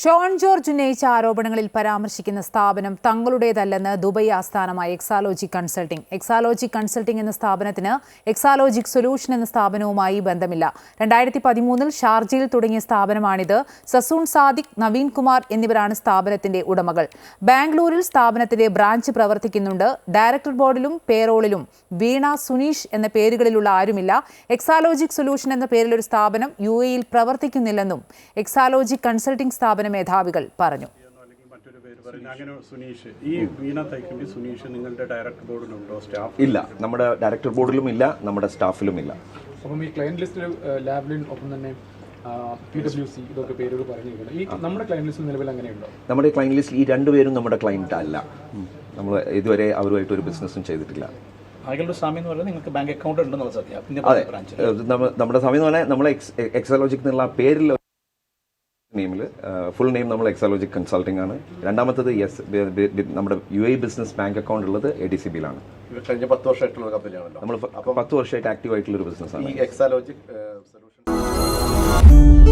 ഷോൺ ജോർജ് ഉന്നയിച്ച ആരോപണങ്ങളിൽ പരാമർശിക്കുന്ന സ്ഥാപനം തങ്ങളുടേതല്ലെന്ന് ദുബൈ ആസ്ഥാനമായ എക്സാലോജി കൺസൾട്ടിംഗ്. എക്സാലോജി കൺസൾട്ടിംഗ് എന്ന സ്ഥാപനത്തിന് എക്സാലോജിക് സൊല്യൂഷൻ എന്ന സ്ഥാപനവുമായി ബന്ധമില്ല. രണ്ടായിരത്തി പതിമൂന്നിൽ ഷാർജയിൽ തുടങ്ങിയ സ്ഥാപനമാണിത്. സസൂൺ സാദിഖ് നവീൻ കുമാർ എന്നിവരാണ് സ്ഥാപനത്തിന്റെ ഉടമകൾ. ബാംഗ്ലൂരിൽ സ്ഥാപനത്തിന്റെ ബ്രാഞ്ച് പ്രവർത്തിക്കുന്നുണ്ട്. ഡയറക്ടർ ബോർഡിലും പേറോളിലും വീണ സുനീഷ് എന്ന പേരുകളിലുള്ള ആരുമില്ല. എക്സാലോജിക് സൊല്യൂഷൻ എന്ന പേരിലൊരു സ്ഥാപനം യു എയിൽ പ്രവർത്തിക്കുന്നില്ലെന്നും എക്സാലോജി കൺസൾട്ടിംഗ് സ്ഥാപന മേധാവികൾ പറഞ്ഞു. അല്ലെങ്കിൽ മറ്റൊരു പേര് പറയുന്നത് അങ്ങനെ സുനീഷ്. ഈ വീണ തൈക്കമ്പി സുനീഷ് നിങ്ങളുടെ ഡയറക്ടർ ബോർഡിലുണ്ടോ? സ്റ്റാഫ്? ഇല്ല. നമ്മുടെ ഡയറക്ടർ ബോർഡിലും ഇല്ല നമ്മുടെ സ്റ്റാഫിലും ഇല്ല. അപ്പം ഈ ക്ലയന്റ് ലിസ്റ്റിൽ ലാബ്ലിൻ ഒപ്പം തന്നെ പി ഡബ്ല്യു സി ഇതൊക്കെ പേരുകൾ പറഞ്ഞിരിക്കുന്നത് ഈ നമ്മുടെ ക്ലയന്റ് ലിസ്റ്റ് നിലവിൽ അങ്ങനെയുണ്ടോ? നമ്മുടെ ക്ലയന്റ് ലിസ്റ്റ് ഈ രണ്ടുപേരും നമ്മുടെ ക്ലയന്റ് അല്ല. നമ്മൾ ഇതുവരെ അവരുമായിട്ട് ഒരു ബിസിനസ്സും ചെയ്തിട്ടില്ല. ആകെയുള്ള സ്വാമി എന്ന് പറയുന്നത് നിങ്ങൾക്ക് ബാങ്ക് അക്കൗണ്ട് ഉണ്ടെന്നുള്ള സത്യം. നമ്മുടെ സമയം എന്ന് പറഞ്ഞാൽ നമ്മൾ എക്സലോജിക് എന്നുള്ള പേരിൽ നെയിമിൽ ഫുൾ നെയിം നമ്മൾ എക്സാലോജിക് കൺസൾട്ടിംഗ് ആണ്. രണ്ടാമത്തത് യെസ് നമ്മുടെ U A business bank account ഉള്ളത് എ ഡി സി ബിയിലാണ് കഴിഞ്ഞ പത്ത് വർഷമായിട്ടുള്ള കമ്പനിയാണല്ലോ നമ്മൾ പത്ത് വർഷമായിട്ട് ആക്റ്റീവ് ആയിട്ടുള്ള ഒരു ബിസിനസ്സാണ് ഈ എക്സാലോജിക് സൊല്യൂഷൻ